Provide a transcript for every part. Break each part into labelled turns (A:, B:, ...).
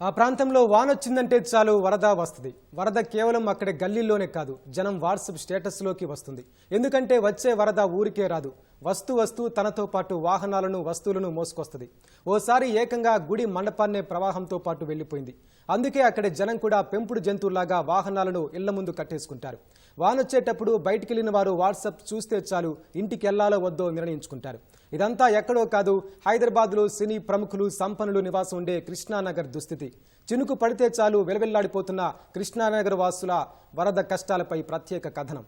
A: ఆ ప్రాంతంలో వానొచ్చిందంటే చాలు వరద వస్తుంది. వరద కేవలం అక్కడ గల్లీల్లోనే కాదు జనం వాట్సాప్ స్టేటస్లోకి వస్తుంది. ఎందుకంటే వచ్చే వరద ఊరికే రాదు. వస్తూ వస్తూ తనతో పాటు వాహనాలను వస్తువులను మోసుకొస్తుంది. ఓసారి ఏకంగా గుడి మండపాన్నే ప్రవాహంతో పాటు వెళ్ళిపోయింది. అందుకే అక్కడ జనం కూడా పెంపుడు జంతువులాగా వాహనాలను ఇళ్ళ ముందు కట్టేసుకుంటారు. వానొచ్చేటప్పుడు బయటికెళ్ళిన వారు వాట్సాప్ చూస్తే చాలు ఇంటికి వెళ్ళాలో వద్దో నిర్ణయించుకుంటారు. ఇదంతా ఎక్కడో కాదు హైదరాబాద్లో సినీ ప్రముఖులు సంపన్నులు నివాసం ఉండే కృష్ణానగర్ దుస్థితి. చినుకు పడితే చాలు వెలవెల్లాడిపోతున్న కృష్ణానగర్ వాసుల వరద కష్టాలపై ప్రత్యేక కథనం.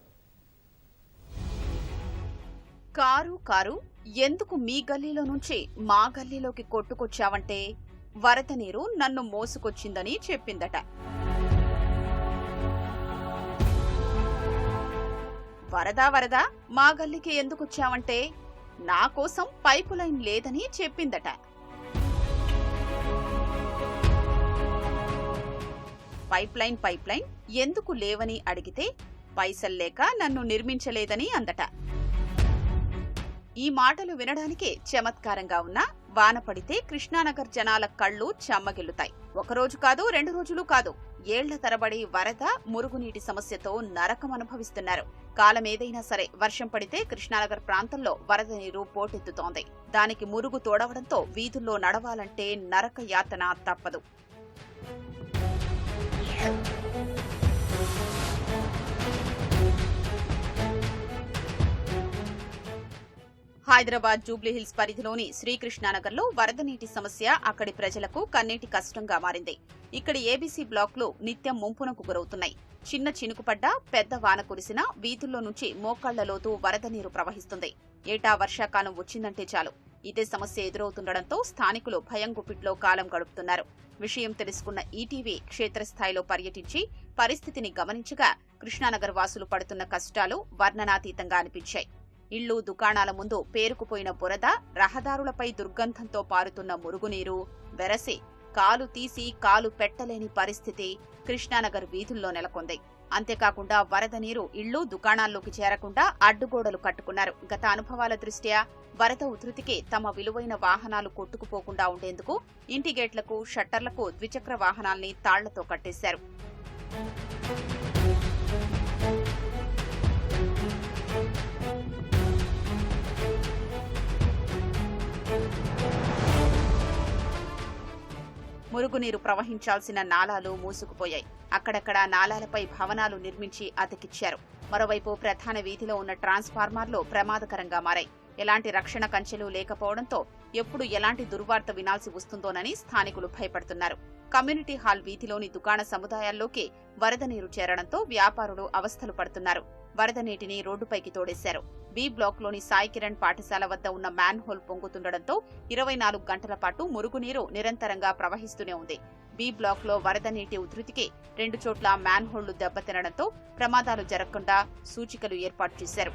B: కారు కారు ఎందుకు మీ గల్లీలో నుంచి మా గల్లీలోకి కొట్టుకొచ్చావంటే? వరద నీరు నన్ను మోసుకొచ్చిందని చెప్పిందట. వరదా వరదా మా గల్లీకి ఎందుకొచ్చావంటే? నా కోసం పైపు లైన్ లేదని చెప్పిందట. పైప్ లైన్ పైప్ లైన్ ఎందుకు లేవని అడిగితే పైసల్లేక నన్ను నిర్మించలేదని అందట. ఈ మాటలు వినడానికే చమత్కారంగా ఉన్నా వాన పడితే కృష్ణానగర్ జనాల కళ్ళు చెమ్మగిల్లుతాయి. ఒకరోజు కాదు రెండు రోజులు కాదు. ఏళ్ళ తరబడి వరద మురుగునీటి సమస్యతో నరకం అనుభవిస్తున్నారు. కాలమేదైనా సరే వర్షం పడితే కృష్ణానగర్ ప్రాంతంలో వరద నీరు పోటెత్తుతోంది. దానికి మురుగు తోడవడంతో వీధుల్లో నడవాలంటే నరక యాతన తప్పదు. హైదరాబాద్ జూబ్లీహిల్స్ పరిధిలోని శ్రీకృష్ణానగర్లో వరద నీటి సమస్య అక్కడి ప్రజలకు కన్నీటి కష్టంగా మారింది. ఇక్కడి ఏబీసీ బ్లాక్లు నిత్యం ముంపునకు గురవుతున్నాయి. చిన్న చినుకుపడ్డ పెద్ద వాన కురిసినా వీధుల్లో నుంచి మోకాళ్ళలోతు వరద నీరు ప్రవహిస్తుంది. ఏటా వర్షాకాలం వచ్చిందంటే చాలు. ఇదే సమస్య ఎదురవుతుండటంతో స్థానికులు భయం గుప్పిట్లో కాలం గడుపుతున్నారు. విషయం తెలుసుకున్న ఈటీవీ క్షేత్రస్థాయిలో పర్యటించి పరిస్థితిని గమనించగా కృష్ణానగర్ వాసులు పడుతున్న కష్టాలు వర్ణనాతీతంగా అనిపించాయి. ఇళ్ళు దుకాణాల ముందు పేరుకుపోయిన బురద రహదారులపై దుర్గంధంతో పారుతున్న మురుగునీరు వెరసి కాలు తీసి కాలు పెట్టలేని పరిస్థితి కృష్ణానగర్ వీధుల్లో నెలకొంది. అంతేకాకుండా వరద నీరు ఇళ్ళు దుకాణాల్లోకి చేరకుండా అడ్డుగోడలు కట్టుకున్నారు. గత అనుభవాల దృష్ట్యా వరద ఉధృతికి తమ విలువైన వాహనాలు కొట్టుకుపోకుండా ఉండేందుకు ఇంటి గేట్లకు షట్టర్లకు ద్విచక్ర వాహనాల్ని తాళ్ళతో కట్టేశారు. మురుగునీరు ప్రవహించాల్సిన నాలాలు మూసుకుపోయాయి. అక్కడక్కడ నాలాలపై భవనాలు నిర్మించి అతికిచ్చారు. మరోవైపు ప్రధాన వీధిలో ఉన్న ట్రాన్స్ఫార్మర్లు ప్రమాదకరంగా మారాయి. ఎలాంటి రక్షణ కంచెలు లేకపోవడంతో ఎప్పుడు ఎలాంటి దుర్వార్త వినాల్సి వస్తుందోనని స్థానికులు భయపడుతున్నారు. కమ్యూనిటీ హాల్ వీధిలోని దుకాణ సముదాయాల్లోకి వరద నీరు చేరడంతో వ్యాపారులు అవస్థలు పడుతున్నారు. వరద నీటిని రోడ్డుపైకి తోడేశారు. బి బ్లాక్లోని సాయి కిరణ్ పాఠశాల వద్ద ఉన్న మ్యాన్ హోల్ పొంగుతుండటంతో ఇరవై నాలుగు గంటల పాటు మురుగునీరు నిరంతరంగా ప్రవహిస్తూనే ఉంది. బి బ్లాక్లో వరద నీటి ఉధృతికి రెండు చోట్ల మ్యాన్ హోళ్ళు దెబ్బతినడంతో ప్రమాదాలు జరగకుండా సూచికలు ఏర్పాటు చేశారు.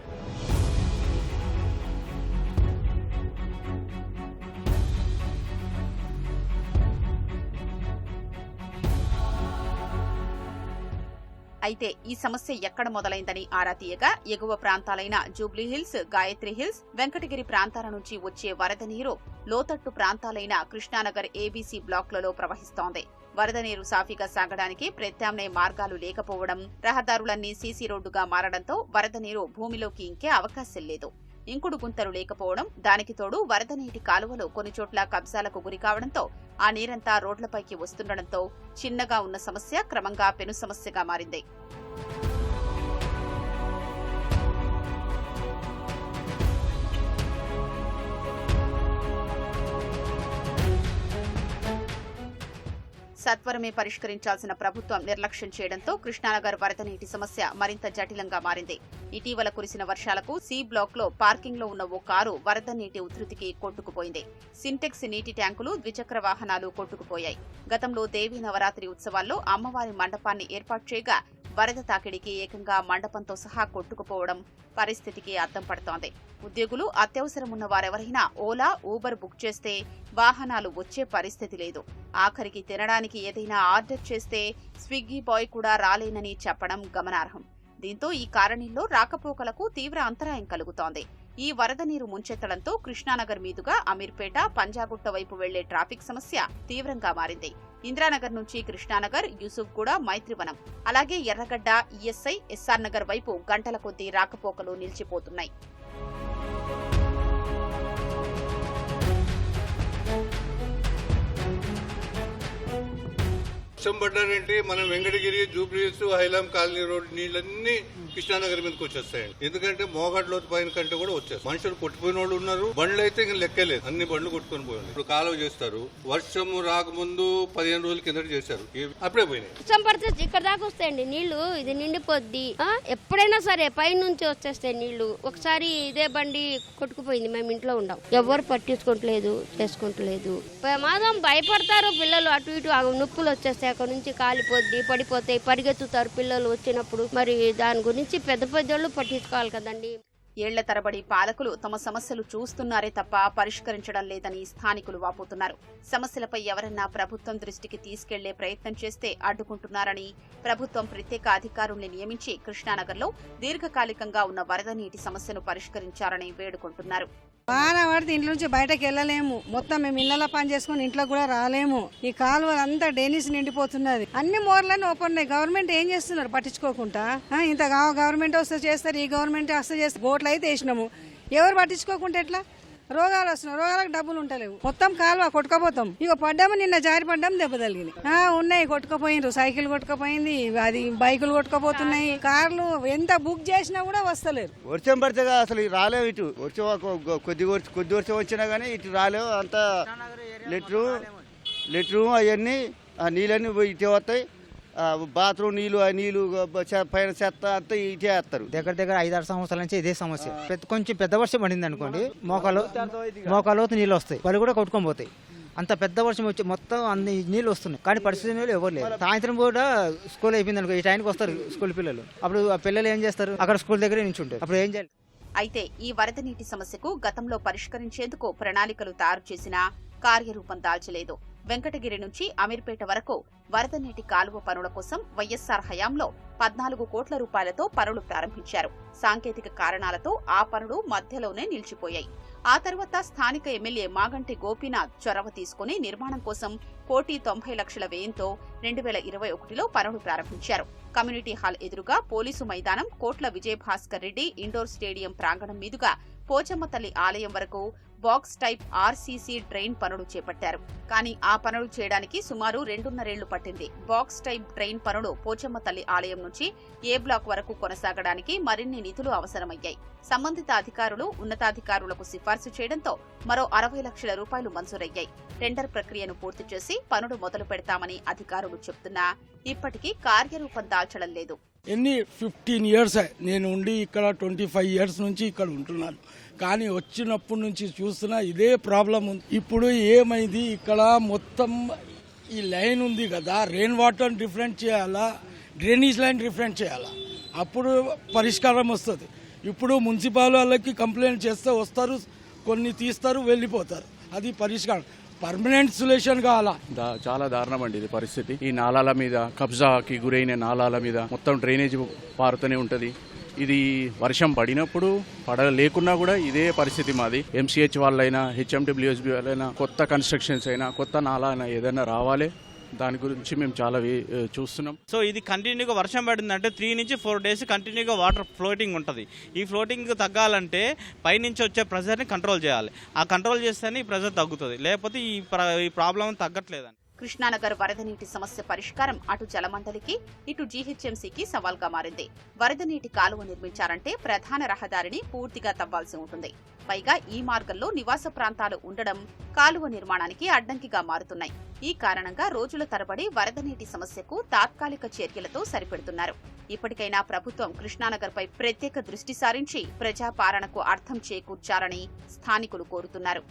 B: అయితే ఈ సమస్య ఎక్కడ మొదలైందని ఆరా తీయగా ఎగువ ప్రాంతాలైన Jubilee Hills Gayatri Hills Venkatagiri ప్రాంతాల నుంచి వచ్చే వరద నీరు లోతట్టు ప్రాంతాలైన కృష్ణానగర్ ఏబీసీ బ్లాక్లలో ప్రవహిస్తోంది. వరద నీరు సాఫీగా సాగడానికి ప్రత్యామ్నాయ మార్గాలు లేకపోవడం రహదారులన్నీ సీసీ రోడ్డుగా మారడంతో వరద నీరు భూమిలోకి ఇంకే అవకాశం లేదు. ఇంకుడు గుంతలు లేకపోవడం దానికి తోడు వరద నీటి కాలువలు కొన్ని చోట్ల కబ్జాలకు గురి కావడంతో ఆ నీరంతా రోడ్లపైకి వస్తుండటంతో చిన్నగా ఉన్న సమస్య క్రమంగా పెను సమస్యగా మారింది. సత్వరమే పరిష్కరించాల్సిన ప్రభుత్వం నిర్లక్ష్యం చేయడంతో కృష్ణానగర్ వరద నీటి సమస్య మరింత జటిలంగా మారింది. ఇటీవల కురిసిన వర్షాలకు సి బ్లాక్లో పార్కింగ్లో ఉన్న ఓ కారు వరద నీటి ఉధృతికి కొట్టుకుపోయింది. సింటెక్స్ నీటి ట్యాంకులు ద్విచక్ర వాహనాలు కొట్టుకుపోయాయి. గతంలో దేవీ నవరాత్రి ఉత్సవాల్లో అమ్మవారి మండపాన్ని ఏర్పాటు చేయగా వరద తాకిడికి ఏకంగా మండపంతో సహా కొట్టుకుపోవడం పరిస్థితికి అద్దం పడుతోంది. ఉద్యోగులు అత్యవసరమున్న వారెవరైనా ఓలా ఊబర్ బుక్ చేస్తే వాహనాలు వచ్చే పరిస్థితి లేదు. ఆఖరికి తినడానికి ఏదైనా ఆర్డర్ చేస్తే స్విగ్గీ బాయ్ కూడా రాలేనని చెప్పడం గమనార్హం. దీంతో ఈ కారణంలో రాకపోకలకు తీవ్ర అంతరాయం కలుగుతోంది. ఈ వరద నీరు ముంచెత్తడంతో కృష్ణానగర్ మీదుగా అమీర్పేట పంజాగుట్ట వైపు వెళ్ళే ట్రాఫిక్ సమస్య తీవ్రంగా మారింది. ఇందిరానగర్ నుంచి కృష్ణానగర్ యూసుఫ్ కూడా మైత్రివనం. అలాగే ఎర్రగడ్డ ఈఎస్ఐ ఎస్ఆర్ నగర్ వైపు గంటల కొద్దీ రాకపోకలు నిలిచిపోతున్నాయి.
C: వర్షం పడ్డారంటే మనం వెంకటగిరి జూబ్లీస్ హైలాం కాలనీ రోడ్ నీళ్ళన్నీ కృష్ణానగర్ మీదకి వచ్చేస్తాయండి. ఎందుకంటే మోగడ్లో పైన కంటే కూడా వచ్చేస్తాయి. మనుషులు కొట్టుకుపోయిన వాళ్ళు ఉన్నారు బండ్లు అయితే ఇంకా లెక్కలేదు. అన్ని బండ్లు కొట్టుకొని పోయారు ఇప్పుడు కాలువ చేస్తారు. వర్షం రాకముందు పదిహేను రోజుల కిందట చేశారు. అప్పుడే పోయినాయి.
D: వర్షం పడితే ఇక్కడ దాకా వస్తాయండి. నీళ్ళు ఇది నిండిపోద్ది. ఆ, ఎప్పుడైనా సరే పై నుంచి వచ్చేస్తాయి నీళ్ళు ఒకసారి ఇదే బండి కొట్టుకుపోయింది. మేము ఇంట్లో ఉండం. ఎవరు పట్టించుకోవట్లేదు చేసుకుంటలేదు. ప్రమాదం భయపడతారు పిల్లలు. అటు ఇటు ఆ నొప్పులు వచ్చేస్తాయి. అక్కడ నుంచి కాలిపోద్ది పడిపోతాయి పరిగెత్తుతారు పిల్లలు వచ్చినప్పుడు. మరి దాని గురించి పెద్ద పెద్దోళ్ళు పట్టించుకోవాలి కదండి.
B: ఏళ్ళ తరబడి పాలకులు తమ సమస్యలు చూస్తున్నారే తప్ప పరిష్కరించడం లేదని స్థానికులు వాపోతున్నారు. సమస్యలపై ఎవరన్నా ప్రభుత్వం దృష్టికి తీసుకెళ్ళే ప్రయత్నం చేస్తే అడ్డుకుంటున్నారని ప్రభుత్వం ప్రత్యేక అధికారుల్ని నియమించి కృష్ణానగర్లో దీర్ఘకాలికంగా ఉన్న వరద నీటి సమస్యను పరిష్కరించారని వేడుకుంటున్నారు.
E: వాన పడితే ఇంట్లో నుంచి బయటకు వెళ్ళలేము. మొత్తం మేము ఇళ్ళలో పని చేసుకుని ఇంట్లో కూడా రాలేము. ఈ కాలువలు అంతా డెనిస్ నిండిపోతున్నది. అన్ని మోర్లన్నీ ఓపెన్ ఉన్నాయి. గవర్నమెంట్ ఏం చేస్తున్నారు పట్టించుకోకుండా? ఇంత గవర్నమెంట్ వస్తే చేస్తారు ఈ గవర్నమెంట్ వస్తే చేస్తారు. బోట్లు అయితే వేసినాము. ఎవరు పట్టించుకోకుండా ఎట్లా? రోగాలు వస్తున్నాయి. రోగాలకు డబ్బులు ఉంటలేవు మొత్తం కాలువ కొట్టుకపోతాం. ఇక పడ్డాము నిన్న జారి పడ్డాము దెబ్బ తగిలింది. ఆ ఉన్నాయి కొట్టుకుపోయినరు సైకిల్ కొట్టుకుపోయింది అది బైకులు కొట్టుకుపోతున్నాయి. కార్లు ఎంత బుక్ చేసినా కూడా వస్తలేరు.
F: వర్షం పడితే అసలు రాలేవు ఇటు. వర్షం కొద్ది వర్షం కొద్ది వర్షం వచ్చినా కానీ ఇటు రాలేవు. అంతా లెటరు లెటరు అవన్నీ ఆ నీళ్ళన్నీ పోయి ఇటే వస్తాయి. బాత్రూమ్ నీళ్ళు ఆ నీళ్ళు పైన చెత్త అంతా ఇటే వేస్తారు.
G: దగ్గర దగ్గర ఐదారు సంవత్సరాల నుంచి ఇదే సమస్య. పెద్ద కొంచెం పెద్ద వర్షం పడింది అనుకోండి మోకాలు మోకాలోతు నీళ్ళు వస్తాయి వాళ్ళు కూడా కొట్టుకొని పోతాయి. అంత పెద్ద వర్షం వచ్చి మొత్తం అన్ని నీళ్ళు వస్తున్నాయి. కానీ పరిస్థితి నీళ్ళు ఎవరు లేదు సాయంత్రం కూడా స్కూల్ అయిపోయింది అనుకో ఈ టైంకి వస్తారు స్కూల్ పిల్లలు. అప్పుడు ఆ పిల్లలు ఏం చేస్తారు? అక్కడ స్కూల్ దగ్గర నుంచి ఉంటారు అప్పుడు ఏం చేయాలి?
B: అయితే ఈ వరద నీటి సమస్యకు గతంలో పరిష్కరించేందుకు ప్రణాళికలు తయారు చేసినా కార్యరూపం దాల్చలేదు. వెంకటగిరి నుంచి అమీర్పేట వరకు వరద నీటి కాలువ పనుల కోసం వైఎస్సార్ హయాంలో పద్నాలుగు కోట్ల రూపాయలతో పనులు ప్రారంభించారు. సాంకేతిక కారణాలతో ఆ పనులు మధ్యలోనే నిలిచిపోయాయి. ఆ తర్వాత స్థానిక ఎమ్మెల్యే మాగంటి గోపీనాథ్ చొరవ తీసుకుని నిర్మాణం కోసం కోటి తొంభై లక్షల వ్యయంతో రెండు వేల ఇరవై ఒకటిలో పనులు ప్రారంభించారు. కమ్యూనిటీ హాల్ ఎదురుగా పోలీసు మైదానం కోట్ల విజయభాస్కర్ రెడ్డి ఇండోర్ స్టేడియం ప్రాంగణం మీదుగా పోచమ్మ తల్లి ఆలయం వరకు బాక్స్ టైప్ ఆర్సీసీ డ్రైన్ పనులు చేపట్టారు. కానీ ఆ పనులు చేయడానికి సుమారు రెండున్నరేళ్ళు పట్టింది. బాక్స్ టైప్ డ్రైన్ పనులు పోచమ్మ తల్లి ఆలయం నుంచి ఏ బ్లాక్ వరకు కొనసాగడానికి మరిన్ని నిధులు అవసరమయ్యాయి. సంబంధిత అధికారులు ఉన్నతాధికారులకు సిఫార్సు చేయడంతో మరో అరవై లక్షల రూపాయలు మంజూరయ్యాయి. టెండర్ ప్రక్రియను పూర్తి చేసి పనులు మొదలు పెడతామని అధికారులు చెబుతున్నా ఇప్పటికీ కార్యరూపం దాల్చడం లేదు.
H: ఎన్ని ఫిఫ్టీన్ ఇయర్స్ నేను ఉండి ఇక్కడ ట్వంటీ ఫైవ్ ఇయర్స్ నుంచి ఇక్కడ ఉంటున్నాను. కానీ వచ్చినప్పటి నుంచి చూస్తున్నా ఇదే ప్రాబ్లం ఉంది. ఇప్పుడు ఏమైంది? ఇక్కడ మొత్తం ఈ లైన్ ఉంది కదా రెయిన్ వాటర్ డిఫరెంట్ చేయాలా? డ్రైనేజ్ లైన్ డిఫరెంట్ చేయాలా? అప్పుడు పరిష్కారం వస్తుంది. ఇప్పుడు మున్సిపాల్ వాళ్ళకి కంప్లైంట్ చేస్తే వస్తారు కొన్ని తీస్తారు వెళ్ళిపోతారు. అది పరిష్కారం. పర్మనెంట్ సొల్యూషన్ కావాలా?
I: చాలా దారుణం అండి ఇది పరిస్థితి. ఈ నాలాల మీద కబ్జాకి గురైన నాలాల మీద మొత్తం డ్రైనేజ్ పారుతూనే ఉంటది. ఇది వర్షం పడినప్పుడు పడ లేకున్నా కూడా ఇదే పరిస్థితి మాది. ఎంసీహెచ్ వాళ్ళైనా హెచ్ఎండబ్ల్యూఎస్బీ వాళ్ళైనా కొత్త కన్స్ట్రక్షన్స్ అయినా కొత్త నాలా అయినా ఏదైనా రావాలి. దాని గురించి మేము చాలా చూస్తున్నాం.
J: సో ఇది కంటిన్యూగా వర్షం పడిందంటే త్రీ నుంచి ఫోర్ డేస్ కంటిన్యూగా వాటర్ ఫ్లోటింగ్ ఉంటుంది. ఈ ఫ్లోటింగ్ తగ్గాలంటే పైనుంచి వచ్చే ప్రెజర్ని కంట్రోల్ చేయాలి. ఆ కంట్రోల్ చేస్తేనే ఈ ప్రెజర్ తగ్గుతుంది. లేకపోతే ఈ ఈ ప్రాబ్లం తగ్గట్లేదండి.
B: కృష్ణానగర్ వరద నీటి సమస్య పరిష్కారం అటు జలమండలికి ఇటు జీహెచ్ఎంసీకి సవాల్గా మారింది. వరద నీటి కాలువ నిర్మించారంటే ప్రధాన రహదారిని పూర్తిగా తవ్వాల్సి ఉంటుంది. పైగా ఈ మార్గంలో నివాస ప్రాంతాలు ఉండడం కాలువ నిర్మాణానికి అడ్డంకిగా మారుతున్నాయి. ఈ కారణంగా రోజుల తరబడి వరద నీటి సమస్యకు తాత్కాలిక చర్యలతో సరిపెడుతున్నారు. ఇప్పటికైనా ప్రభుత్వం కృష్ణానగర్పై ప్రత్యేక దృష్టి సారించి ప్రజాపాలనకు అర్థం చేకూర్చాలని స్థానికులు కోరుతున్నారు.